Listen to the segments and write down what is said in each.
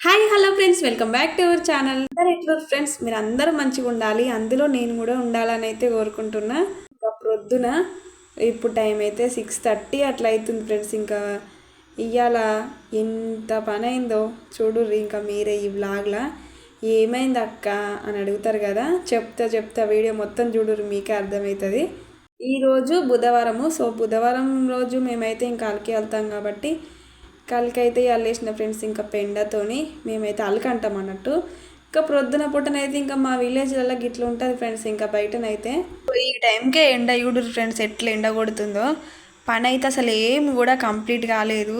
Hi hello friends welcome back to our channel. అందరు ఎట్లా friends? మీరు అందరూ మంచిగా ఉండాలి. అందులో నేను కూడా ఉండాలని అయితే కోరుకుంటున్నా. ఇంకా ప్రొద్దున ఇప్పుడు టైం అయితే సిక్స్ థర్టీ అట్లా అవుతుంది ఫ్రెండ్స్. ఇంకా ఇవాళ ఎంత పని అయిందో చూడుర్రి. ఇంకా మీరే ఈ బ్లాగ్లా ఏమైంది అక్క అని అడుగుతారు కదా. చెప్తా చెప్తా వీడియో మొత్తం చూడుర్రి మీకే అర్థమవుతుంది ఈరోజు బుధవారము. సో బుధవారం రోజు మేమైతే ఇంకా అలికి వెళ్తాం కాబట్టి కలికైతే అల్లేసిన ఫ్రెండ్స్ ఇంకా పెండతోని మేమైతే అలకంటాం అన్నట్టు. ఇంకా ప్రొద్దున పుట్టనైతే ఇంకా మా విలేజ్లలో గిట్ల ఉంటుంది ఫ్రెండ్స్ ఇంకా బయటనైతే. ఈ టైంకే ఎండ చూడు ఫ్రెండ్స్ ఎట్లా ఎండ కొడుతుందో. పని అయితే అసలు ఏం కూడా కంప్లీట్ కాలేదు.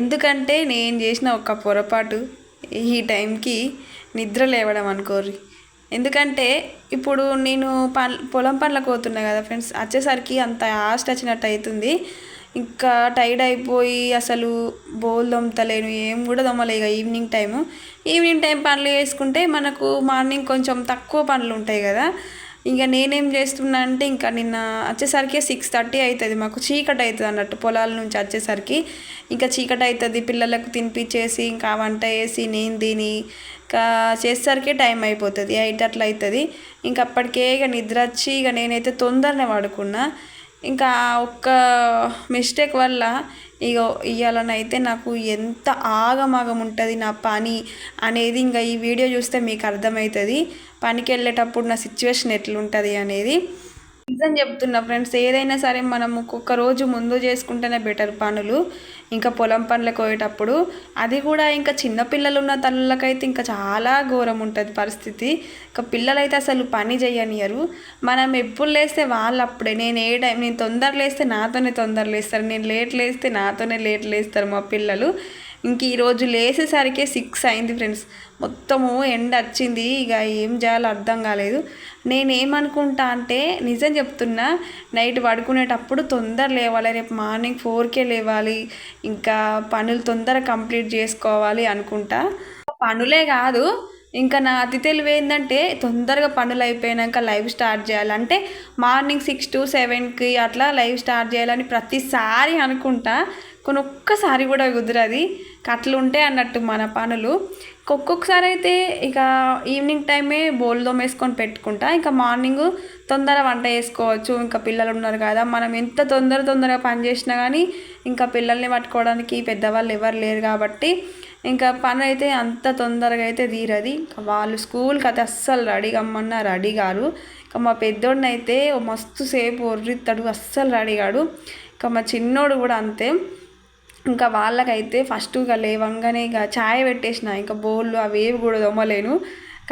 ఎందుకంటే నేను చేసిన ఒక పొరపాటు ఈ టైంకి నిద్ర లేవడం అనుకోర్రి. ఎందుకంటే ఇప్పుడు నేను పొలం పనులకు పోతున్నా కదా ఫ్రెండ్స్ వచ్చేసరికి అంత ఆస్ట్ వచ్చినట్టు అవుతుంది ఇంకా టైర్డ్ అయిపోయి అసలు బోల్ దొమ్మతలేను ఏం కూడా దొమ్మలేక ఇక ఈవినింగ్ టైము. ఈవినింగ్ టైం పనులు చేసుకుంటే మనకు మార్నింగ్ కొంచెం తక్కువ పనులు ఉంటాయి కదా. ఇంకా నేనేం చేస్తున్నా అంటే ఇంకా నిన్న వచ్చేసరికి సిక్స్ థర్టీ అవుతుంది మాకు చీకటి అవుతుంది అన్నట్టు పొలాల నుంచి వచ్చేసరికి. ఇంకా చీకటి అవుతుంది పిల్లలకు తినిపించేసి ఇంకా వంట వేసి నేను తిని ఇంకా చేసేసరికి టైం అయిపోతుంది ఎయిట్ అట్లా అవుతుంది ఇంకా అప్పటికే ఇక నిద్ర వచ్చి ఇక నేనైతే తొందరనే పడుకున్నా. ఇంకా ఒక్క మిస్టేక్ వల్ల ఇగో ఇవాళనైతే నాకు ఎంత ఆగమాగం ఉంటుంది నా పని అనేది ఇంకా ఈ వీడియో చూస్తే మీకు అర్థమవుతుంది పనికి వెళ్ళేటప్పుడు నా సిచ్యువేషన్ ఎట్లుంటుంది అనేది. నిజం చెప్తున్నా ఫ్రెండ్స్ ఏదైనా సరే మనం ఒక్కొక్క రోజు ముందు చేసుకుంటేనే బెటర్ పనులు ఇంకా పొలం పనులకు పోయేటప్పుడు అది కూడా ఇంకా చిన్న పిల్లలు ఉన్న తల్లులకైతే ఇంకా చాలా ఘోరం ఉంటుంది పరిస్థితి. ఇంకా పిల్లలైతే అసలు పని చేయనియరు. మనం ఎప్పుడు లేస్తే వాళ్ళు అప్పుడే. నేను ఏ టైం నేను తొందర లేస్తే నాతోనే తొందర లేస్తారు. నేను లేట్ లేస్తే నాతోనే లేట్ లేస్తారు మా పిల్లలు. ఇంక ఈరోజు లేసేసరికి సిక్స్ అయింది ఫ్రెండ్స్ మొత్తము ఎండ వచ్చింది ఇక ఏం చేయాలో అర్థం కాలేదు. నేనేమనుకుంటా అంటే నిజం చెప్తున్నా నైట్ పడుకునేటప్పుడు తొందర లేవాలి. రేపు మార్నింగ్ ఫోర్కే లేవాలి. ఇంకా పనులు తొందర కంప్లీట్ చేసుకోవాలి అనుకుంటా. పనులే కాదు ఇంకా నా అతి తెలివి ఏంటంటే తొందరగా పనులు అయిపోయాక లైవ్ స్టార్ట్ చేయాలి. అంటే మార్నింగ్ సిక్స్ టు సెవెన్కి అట్లా లైవ్ స్టార్ట్ చేయాలని ప్రతిసారి అనుకుంటా. కొన్ని ఒక్కసారి కూడా కుదరది. అట్లా ఉంటాయి అన్నట్టు మన పనులు. ఒక్కొక్కసారి అయితే ఇక ఈవినింగ్ టైమే బోల్ దోమేసుకొని పెట్టుకుంటా. ఇంకా మార్నింగ్ తొందర వంట చేసుకోవచ్చు. ఇంకా పిల్లలు ఉన్నారు కదా మనం ఎంత తొందర తొందరగా పని చేసినా కానీ ఇంకా పిల్లల్ని పట్టుకోవడానికి పెద్దవాళ్ళు ఎవరు లేరు కాబట్టి ఇంకా పని అయితే అంత తొందరగా అయితే తీరది. వాళ్ళు స్కూల్కి అయితే అస్సలు రెడీ కమ్మన్నా రెడీ కారు. ఇంకా మా పెద్దోడిని అయితే మస్తు సేపు ఒర్రిస్తాడు అస్సలు రెడీ కాడు. ఇంకా మా చిన్నోడు కూడా అంతే. ఇంకా వాళ్ళకైతే ఫస్ట్ ఇక లేవంగానే ఇక ఛాయ్ పెట్టేసిన. ఇంకా బోళ్ళు అవేవి కూడా దొమ్మలేను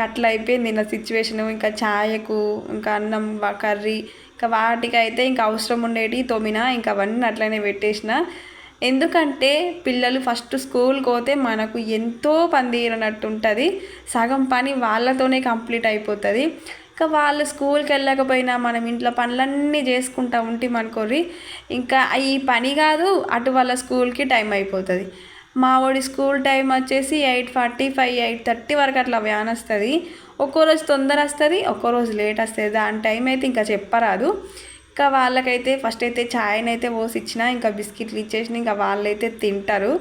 అట్లా అయిపోయింది నా సిచ్యువేషను ఇంకా ఛాయకు ఇంకా అన్నం కర్రీ ఇంకా వాటికైతే ఇంకా అవసరం ఉండేటి తోమిన. ఇంకా అవన్నీ అట్లనే పెట్టేసిన. ఎందుకంటే పిల్లలు ఫస్ట్ స్కూల్కి పోతే మనకు ఎంతో పని తీరనట్టు ఉంటుంది సగం పని వాళ్ళతోనే కంప్లీట్ అయిపోతుంది. ఇంకా వాళ్ళు స్కూల్కి వెళ్ళకపోయినా మనం ఇంట్లో పనులన్నీ చేసుకుంటా ఉంటే అనుకోరి ఇంకా ఈ పని కాదు అటు వాళ్ళ స్కూల్కి టైం అయిపోతుంది. మా వాడి స్కూల్ టైం వచ్చేసి eight forty five eight thirty వరకు అట్లా వ్యాన్ వస్తుంది ఒక్కో రోజు తొందర వస్తుంది ఒక్కో రోజు లేట్ వస్తుంది. దాని టైం అయితే ఇంకా చెప్పరాదు. ఇంకా వాళ్ళకైతే ఫస్ట్ అయితే ఛాయ్ని అయితే పోసి ఇచ్చిన ఇంకా బిస్కెట్లు ఇచ్చేసిన ఇంకా వాళ్ళైతే తింటారు.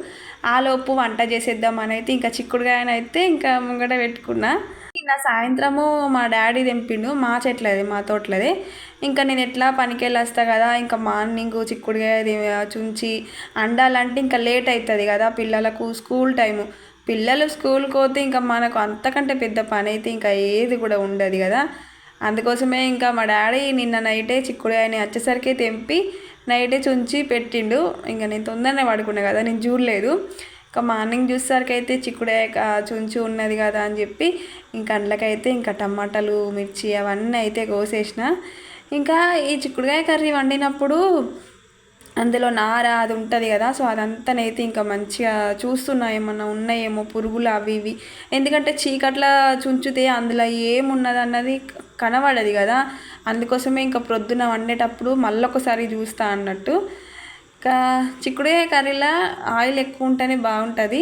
ఆలోపు వంట చేసేద్దామని అయితే ఇంకా చిక్కుడుగాయనైతే ఇంకా ముంగట పెట్టుకున్నా. నిన్న సాయంత్రము మా డాడీ తెంపిండు మా చెట్లది మా తోటలది. ఇంకా నేను ఎట్లా పనికి వెళ్ళొస్తా కదా ఇంకా మార్నింగ్ చిక్కుడుగా చుంచి అండాలంటే ఇంకా లేట్ అవుతుంది కదా పిల్లలకు స్కూల్ టైము. పిల్లలు స్కూల్కి పోతే ఇంకా మనకు అంతకంటే పెద్ద పని అయితే ఇంకా ఏది కూడా ఉండదు కదా. అందుకోసమే ఇంకా మా డాడీ నిన్న నైటే చిక్కుడుగాయని వచ్చేసరికి తెంపి నైటే చుంచి పెట్టిండు. ఇంకా నేను తొందరనే పడుకున్నా కదా నేను చూడలేదు. ఇంకా మార్నింగ్ చూసేసరికి అయితే చిక్కుడే చుంచు ఉన్నది కదా అని చెప్పి ఇంకా అండ్లకైతే ఇంకా టమాటాలు మిర్చి అవన్నీ అయితే కోసేసిన. ఇంకా ఈ చిక్కుడుకాయ కర్రీ వండినప్పుడు అందులో నార అది ఉంటుంది కదా సో అదంతానైతే ఇంకా మంచిగా చూస్తున్నా ఏమన్నా ఉన్నాయేమో పురుగులు అవి ఇవి. ఎందుకంటే చీకట్ల చుంచితే అందులో ఏమున్నది అన్నది కనబడదు కదా అందుకోసమే ఇంకా ప్రొద్దున వండేటప్పుడు మళ్ళొకసారి చూస్తా అన్నట్టు. చిక్కుడుకాయ కర్రీలో ఆయిల్ ఎక్కువ ఉంటేనే బాగుంటుంది.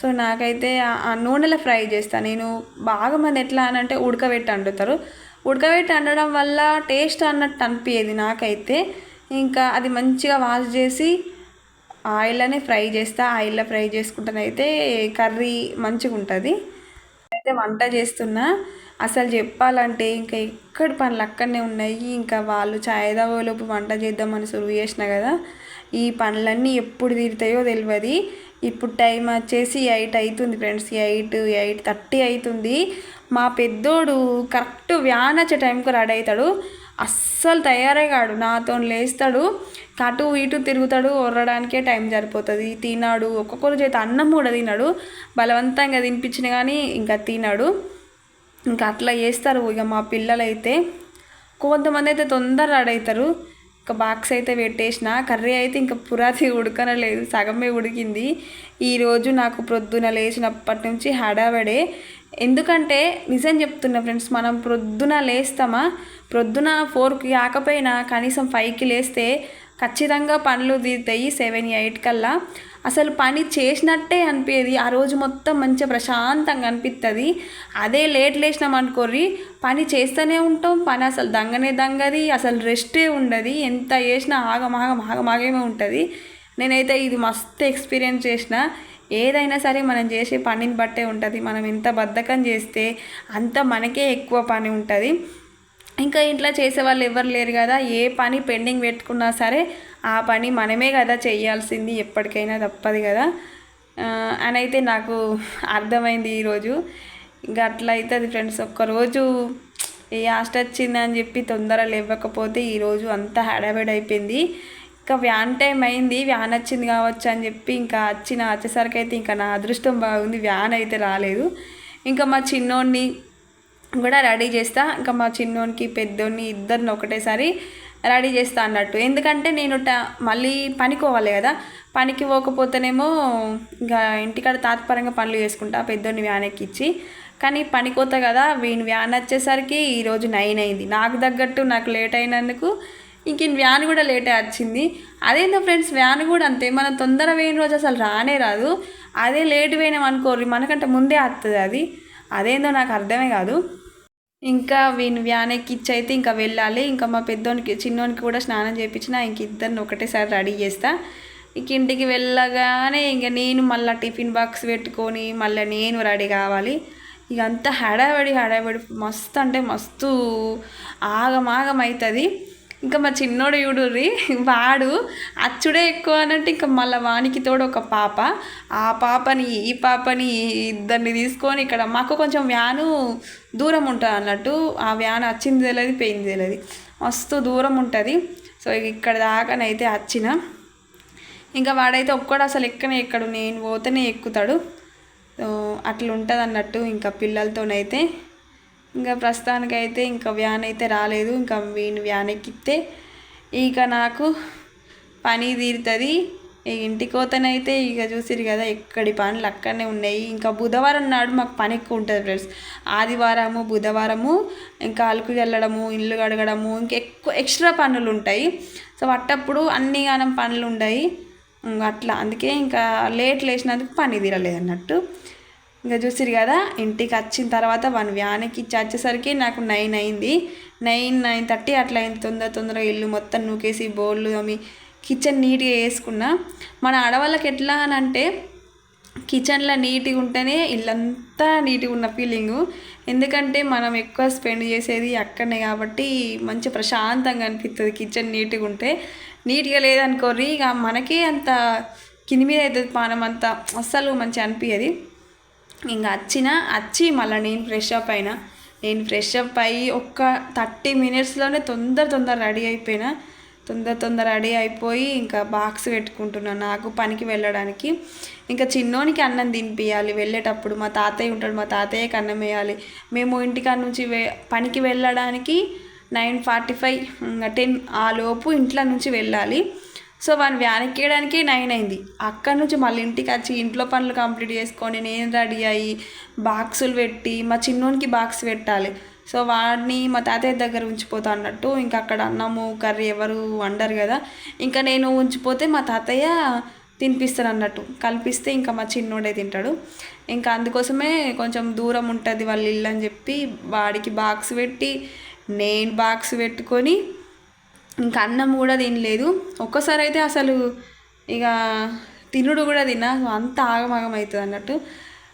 సో నాకైతే ఆ నూనెలో ఫ్రై చేస్తాను నేను బాగా మంది ఎట్లా అని అంటే ఉడకబెట్టి వండుతారు ఉడకబెట్టి వండడం వల్ల టేస్ట్ అన్నట్టు అనిపించేది నాకైతే. ఇంకా అది మంచిగా వాష్ చేసి ఆయిల్లోనే ఫ్రై చేస్తా. ఆయిల్లో ఫ్రై చేసుకుంటానైతే కర్రీ మంచిగా ఉంటుంది అయితే వంట చేస్తున్నా. అసలు చెప్పాలంటే ఇంకా ఎక్కడ పనులు అక్కడనే ఉన్నాయి. ఇంకా వాళ్ళు చాయ్ తాగేలోపు వంట చేద్దామని సులువు చేసిన కదా. ఈ పనులన్నీ ఎప్పుడు తీరుతాయో తెలియదు ఇప్పుడు టైం వచ్చేసి ఎయిట్ అవుతుంది ఫ్రెండ్స్. ఎయిట్ ఎయిట్ థర్టీ అవుతుంది మా పెద్దోడు కరెక్ట్ వ్యాన్ వచ్చే టైంకి రెడీ అవుతాడు. అస్సలు తయారే కాడు. నాతో లేస్తాడు. అటు ఇటు తిరుగుతాడు. ఒర్రడానికే టైం సరిపోతుంది. తినాడు ఒక్కొక్కరు చేత అన్నం కూడా తినాడు. బలవంతంగా తినిపించిన కానీ ఇంకా తినాడు. ఇంకా అట్లా చేస్తారు ఇక మా పిల్లలైతే. కొంతమంది అయితే తొందర రెడీ అవుతారు. ఒక బాక్స్ అయితే పెట్టేసిన కర్రీ అయితే ఇంకా పురాతి ఉడకనలేదు సగమే ఉడికింది. ఈరోజు నాకు ప్రొద్దున లేచినప్పటి నుంచి హడావడే. ఎందుకంటే నిజం చెప్తున్నా ఫ్రెండ్స్ మనం ప్రొద్దున లేస్తామా? ప్రొద్దున ఫోర్కి కాకపోయినా కనీసం ఫైవ్కి లేస్తే ఖచ్చితంగా పనులు తీరుతాయి సెవెన్ ఎయిట్ కల్లా. అసలు పని చేసినట్టే అనిపించేది ఆ రోజు మొత్తం మంచిగా ప్రశాంతంగా అనిపిస్తుంది అదే లేట్ లేచినాం అనుకోర్రి. పని చేస్తూనే ఉంటాం. పని అసలు దంగనే దంగది. అసలు రెస్టే ఉండదు. ఎంత చేసినా ఆగమాగం ఆగమాగమే ఉంటుంది. నేనైతే ఇది మస్తు ఎక్స్పీరియన్స్ చేసిన. ఏదైనా సరే మనం చేసే పనిని బట్టే ఉంటుంది. మనం ఎంత బద్ధకం చేస్తే అంత మనకే ఎక్కువ పని ఉంటుంది. ఇంకా ఇంట్లో చేసే వాళ్ళు ఎవరు లేరు కదా ఏ పని పెండింగ్ పెట్టుకున్నా సరే ఆ పని మనమే కదా చేయాల్సింది ఎప్పటికైనా తప్పదు కదా. అని అయితే నాకు అర్థమైంది ఈరోజు. ఇంకా అట్లా అవుతుంది ఫ్రెండ్స్ ఒక్కరోజు ఏ ఆస్ట్ వచ్చిందని చెప్పి తొందర లేవకపోతే ఈరోజు అంతా హడాబెడ్ అయిపోయింది. ఇంకా వ్యాన్ టైం అయింది వ్యాన్ వచ్చింది కావచ్చు అని చెప్పి ఇంకా వచ్చిన వచ్చేసరికి అయితే ఇంకా నా అదృష్టం బాగుంది వ్యాన్ అయితే రాలేదు. ఇంకా మా చిన్నోడిని కూడా రెడీ చేస్తా. ఇంకా మా చిన్నోనికి పెద్దోని ఇద్దరిని ఒకటేసారి రెడీ చేస్తా అన్నట్టు. ఎందుకంటే నేను మళ్ళీ పనికోవాలి కదా. పనికి పోకపోతేనేమో ఇంకా ఇంటికాడ తాత్పరంగా పనులు చేసుకుంటా పెద్దోడిని వ్యాన్ ఎక్కిచ్చి. కానీ పనికోత కదా వీని వ్యాన్ వచ్చేసరికి ఈరోజు నైన్ అయింది. నాకు తగ్గట్టు నాకు లేట్ అయినందుకు ఇంక వ్యాన్ కూడా లేటే వచ్చింది. అదేందో ఫ్రెండ్స్ వ్యాన్ కూడా అంతే. మనం తొందర పోయిన రోజు అసలు రానే రాదు. అదే లేట్ పోయినాం అనుకోర్రి మనకంటే ముందే వస్తుంది అది. అదేందో నాకు అర్థమే కాదు. ఇంకా వీని వ్యాన్ ఎక్కిచ్చి అయితే ఇంకా వెళ్ళాలి. ఇంకా మా పెద్దోనికి చిన్నోనికి కూడా స్నానం చేయించిన ఇంక ఇద్దరిని ఒకటేసారి రెడీ చేస్తా. ఇంక ఇంటికి వెళ్ళగానే ఇంక నేను మళ్ళీ టిఫిన్ బాక్స్ పెట్టుకొని మళ్ళీ నేను రెడీ కావాలి. ఇక అంతా హడావడి హడావడి మస్తు అంటే మస్తు ఆగమాగం అవుతుంది. ఇంకా మా చిన్నోడు చూడుర్రి వాడు అచ్చుడే ఎక్కువ అన్నట్టు ఇంకా మళ్ళీ వానికి తోడు ఒక పాప. ఆ పాపని ఈ పాపని ఇద్దరిని తీసుకొని ఇక్కడ మాకు కొంచెం వ్యాను దూరం ఉంటుంది అన్నట్టు ఆ వ్యాన్ వచ్చింది తెలియదు పెయింది తెలియదు మస్తు దూరం ఉంటుంది. సో ఇక్కడ దాకానైతే వచ్చిన ఇంకా వాడైతే ఒక్కడు అసలు ఎక్కనే ఎక్కడు నేను పోతేనే ఎక్కుతాడు. అట్లా ఉంటుంది అన్నట్టు ఇంకా పిల్లలతోనైతే ఇంకా ప్రస్తుతానికైతే ఇంకా వ్యాన్ అయితే రాలేదు. ఇంకా వీని వ్యాన్ ఎక్కితే ఇక నాకు పని తీరుతుంది. ఇంటి కోతనైతే ఇక చూసిరు కదా ఎక్కడి పనులు అక్కడనే ఉన్నాయి. ఇంకా బుధవారం నాడు మాకు పని ఎక్కువ ఉంటుంది ఫ్రెండ్స్. ఆదివారము బుధవారము ఇంకా అలుకు చల్లడము ఇల్లు కడగడము ఇంకా ఎక్కువ ఎక్స్ట్రా పనులు ఉంటాయి. సో అట్టప్పుడు అన్ని గానం పనులు ఉన్నాయి అట్లా అందుకే ఇంకా లేట్ లేచినందుకు పని తీరలేదు అన్నట్టు. ఇంకా చూసిరు కదా ఇంటికి వచ్చిన తర్వాత వన్ వ్యాన్కి ఇచ్చి వచ్చేసరికి నాకు నైన్ అయింది. నైన్ నైన్ థర్టీ అట్లా అయింది. తొందర తొందరగా ఇల్లు మొత్తం నూకేసి బోర్లు అమ్మి కిచెన్ నీట్గా వేసుకున్నా మన ఆడవాళ్ళకి ఎట్లా అని అంటే కిచెన్లో నీట్గా ఉంటేనే ఇల్లంతా నీట్గా ఉన్న ఫీలింగు. ఎందుకంటే మనం ఎక్కువ స్పెండ్ చేసేది అక్కడనే కాబట్టి మంచి ప్రశాంతంగా అనిపిస్తుంది కిచెన్ నీట్గా ఉంటే. నీట్గా లేదనుకోర్రి ఇక మనకే అంత కింది మీద అవుతుంది పానం అంతా. అస్సలు మంచి అనిపించదు ఇంకా వచ్చిన వచ్చి మళ్ళీ నేను ఫ్రెష్ అప్ అయినా. నేను ఫ్రెష్ అప్ అయ్యి ఒక్క థర్టీ మినిట్స్లోనే తొందర తొందర రెడీ అయిపోయినా. తొందర తొందర రెడీ అయిపోయి ఇంకా బాక్స్ పెట్టుకుంటున్నాను నాకు పనికి వెళ్ళడానికి. ఇంకా చిన్నోనికి అన్నం తినిపించాలి వెళ్ళేటప్పుడు. మా తాతయ్య ఉంటాడు మా తాతయ్యకి అన్నం వేయాలి. మేము ఇంటికాడ నుంచి వే పనికి వెళ్ళడానికి నైన్ ఫార్టీ ఫైవ్ టెన్ ఆ లోపు ఇంట్లో నుంచి వెళ్ళాలి. సో వాడిని వ్యాన్ వేయడానికి నైన్ అయింది. అక్కడి నుంచి మళ్ళీ ఇంటికి వచ్చి ఇంట్లో పనులు కంప్లీట్ చేసుకొని నేను రెడీ అయ్యి బాక్సులు పెట్టి మా చిన్నోనికి బాక్స్ పెట్టాలి. సో వాడిని మా తాతయ్య దగ్గర ఉంచిపోతా అన్నట్టు ఇంకా అక్కడ అన్నము కర్రీ ఎవరు వండరు కదా. ఇంకా నేను ఉంచిపోతే మా తాతయ్య తినిపిస్తాను అన్నట్టు. కల్పిస్తే ఇంకా మా చిన్నోడే తింటాడు. ఇంకా అందుకోసమే కొంచెం దూరం ఉంటుంది వాళ్ళ ఇల్లు అని చెప్పి వాడికి బాక్స్ పెట్టి నేను బాక్స్ పెట్టుకొని ఇంకా అన్నం కూడా తినలేదు. ఒక్కసారి అయితే అసలు ఇక తినుడు కూడా తిన్నా. అంత ఆగమాగం అవుతుంది అన్నట్టు.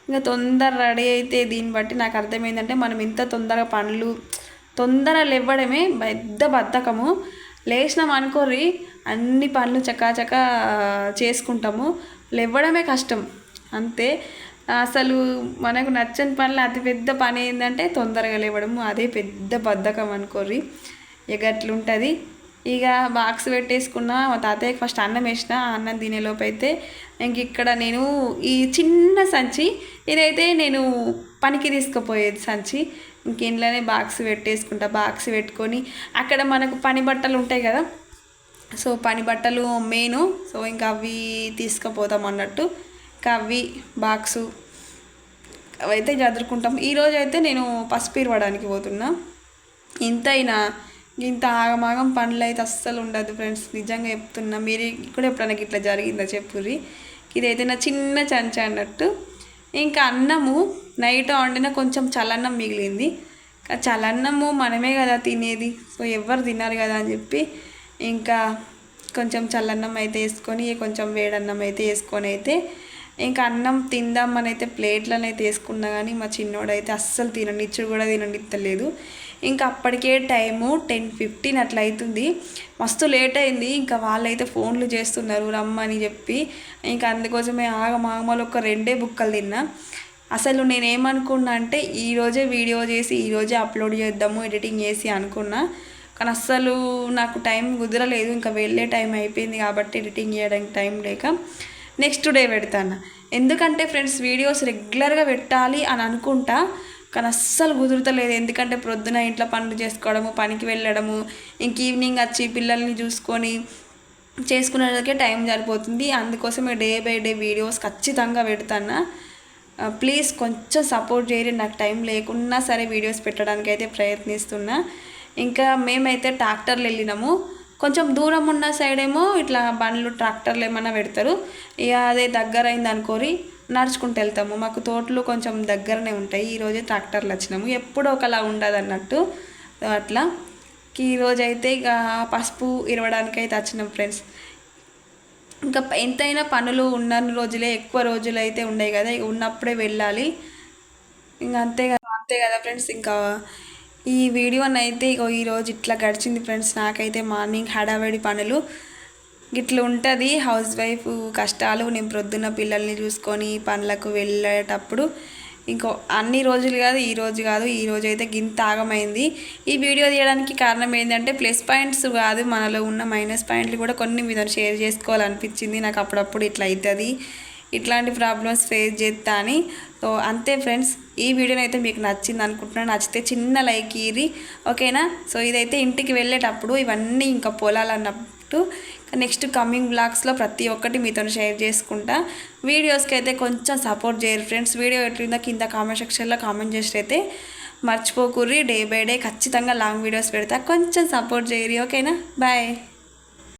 ఇంకా తొందర రెడీ అయితే దీన్ని బట్టి నాకు అర్థమైందంటే మనం ఇంత తొందరగా పనులు తొందర లేవ్వడమే పెద్ద బద్ధకము. లేచినాం అనుకోరి అన్ని పనులు చకాచక చేసుకుంటాము. లేవ్వడమే కష్టం. అంతే. అసలు మనకు నచ్చని పనులు అతిపెద్ద పని ఏంటంటే తొందరగా లేవడము అదే పెద్ద బద్ధకం అనుకోర్రి. ఎగట్లుంటుంది ఇక బాక్స్ పెట్టేసుకున్న మా తాతయ్యకి ఫస్ట్ అన్నం వేసిన అన్నం తినేలోపు అయితే ఇంక ఇక్కడ నేను ఈ చిన్న సంచి ఇదైతే నేను పనికి తీసుకుపోయేది సంచి. ఇంక ఇంట్లోనే బాక్స్ పెట్టేసుకుంటా బాక్స్ పెట్టుకొని అక్కడ మనకు పని బట్టలు ఉంటాయి కదా. సో పని బట్టలు మెయిన్ సో ఇంకా అవి తీసుకుపోతాం అన్నట్టు. ఇంకా అవి బాక్సు అవైతే చదువుకుంటాం ఈరోజు అయితే నేను పసుపు ఇరవడానికి పోతున్నా. ఇంతైనా ఇంత ఆగమాగం పనులు అయితే అస్సలు ఉండదు ఫ్రెండ్స్. నిజంగా చెప్తున్నా మీరు కూడా ఎప్పుడైనా ఇట్లా జరిగిందా చెప్పుర్రి? ఇదైతే నా చిన్న చెంచా అన్నట్టు. ఇంకా అన్నము నైట్ వండిన కొంచెం చల్లన్నం మిగిలింది. చల్లన్నము మనమే కదా తినేది సో ఎవరు తిన్నారు కదా అని చెప్పి ఇంకా కొంచెం చల్లన్నం అయితే వేసుకొని కొంచెం వేడన్నం అయితే వేసుకొని అయితే ఇంకా అన్నం తిందామని అయితే ప్లేట్లను అయితే వేసుకున్నా కానీ మా చిన్నోడైతే అస్సలు తినండి ఇచ్చుడు కూడా తిననిత్తలేదు. ఇంకా అప్పటికే టైము టెన్ ఫిఫ్టీన్ అట్లా అవుతుంది మస్తు లేట్ అయింది. ఇంకా వాళ్ళైతే ఫోన్లు చేస్తున్నారు రమ్మని చెప్పి. ఇంకా అందుకోసమే ఆగమాగమాలు ఒక రెండే బుక్కలు తిన్నా. అసలు నేనేమనుకున్నా అంటే ఈరోజే వీడియో చేసి ఈరోజే అప్లోడ్ చేద్దాము ఎడిటింగ్ చేసి అనుకున్నా. కానీ అస్సలు నాకు టైం కుదరలేదు. ఇంకా వెళ్ళే టైం అయిపోయింది కాబట్టి ఎడిటింగ్ చేయడానికి టైం లేక నెక్స్ట్ డే పెడతాను. ఎందుకంటే ఫ్రెండ్స్ వీడియోస్ రెగ్యులర్గా పెట్టాలి అని అనుకుంటా. కానీ అస్సలు కుదురుతలేదు. ఎందుకంటే ప్రొద్దున ఇంట్లో పనులు చేసుకోవడము పనికి వెళ్ళడము ఇంక ఈవినింగ్ వచ్చి పిల్లల్ని చూసుకొని చేసుకునేందుకే టైం సరిపోతుంది. అందుకోసమే డే బై డే వీడియోస్ ఖచ్చితంగా పెడతాను. ప్లీజ్ కొంచెం సపోర్ట్ చేయరు నాకు టైం లేకున్నా సరే వీడియోస్ పెట్టడానికి అయితే ప్రయత్నిస్తున్నా. ఇంకా మేమైతే ట్రాక్టర్లు వెళ్ళినాము. కొంచెం దూరం ఉన్న సైడ్ ఏమో ఇట్లా బండ్లు ట్రాక్టర్లు ఏమైనా పెడతారు. ఇక అదే దగ్గర అయింది అనుకోరి నడుచుకుంటూ వెళ్తాము. మాకు తోటలు కొంచెం దగ్గరనే ఉంటాయి. ఈరోజే ట్రాక్టర్లు వచ్చినాము. ఎప్పుడో ఒకలా ఉండదు అన్నట్టు. అట్లా. ఈరోజు అయితే ఇక పసుపు ఇరవడానికి అయితే వచ్చినాం ఫ్రెండ్స్ ఇంకా ఎంతైనా పనులు ఉన్న రోజులే ఎక్కువ రోజులు అయితే ఉండవు కదా. ఇక ఉన్నప్పుడే వెళ్ళాలి. ఇంకా అంతే కదా అంతే కదా ఫ్రెండ్స్ ఇంకా ఈ వీడియోనైతే అయితే ఈరోజు ఇట్లా గడిచింది ఫ్రెండ్స్. నాకైతే మార్నింగ్ హడావిడి పనులు ఇట్లా ఉంటుంది. హౌస్ వైఫ్ కష్టాలు నేను ప్రొద్దున్న పిల్లల్ని చూసుకొని పనులకు వెళ్ళేటప్పుడు ఇంకో అన్ని రోజులు కాదు ఈ రోజు కాదు ఈ రోజు అయితే గింత ఆగమైంది ఈ వీడియో తీయడానికి కారణం ఏంటంటే ప్లస్ పాయింట్స్ కాదు మనలో ఉన్న మైనస్ పాయింట్లు కూడా కొన్ని మీద షేర్ చేసుకోవాలనిపించింది. నాకు అప్పుడప్పుడు ఇట్లా అవుతుంది ఇట్లాంటి ప్రాబ్లమ్స్ ఫేస్ చేస్తా అని. సో అంతే ఫ్రెండ్స్ ఈ వీడియోని అయితే మీకు నచ్చింది అనుకుంటున్నాను నచ్చితే చిన్న లైక్ ఇరి ఓకేనా సో ఇదైతే ఇంటికి వెళ్ళేటప్పుడు ఇవన్నీ ఇంకా పొలాలన్నట్టు నెక్స్ట్ కమింగ్ బ్లాగ్స్లో ప్రతి ఒక్కటి మీతో షేర్ చేసుకుంటా. వీడియోస్కి అయితే కొంచెం సపోర్ట్ చేయరు ఫ్రెండ్స్ వీడియో ఎట్లుందో కింద కామెంట్ సెక్షన్లో కామెంట్ చేసినైతే అయితే మర్చిపోకూర్రి. డే బై డే ఖచ్చితంగా లాంగ్ వీడియోస్ పెడతా. కొంచెం సపోర్ట్ చేయరు ఓకేనా బాయ్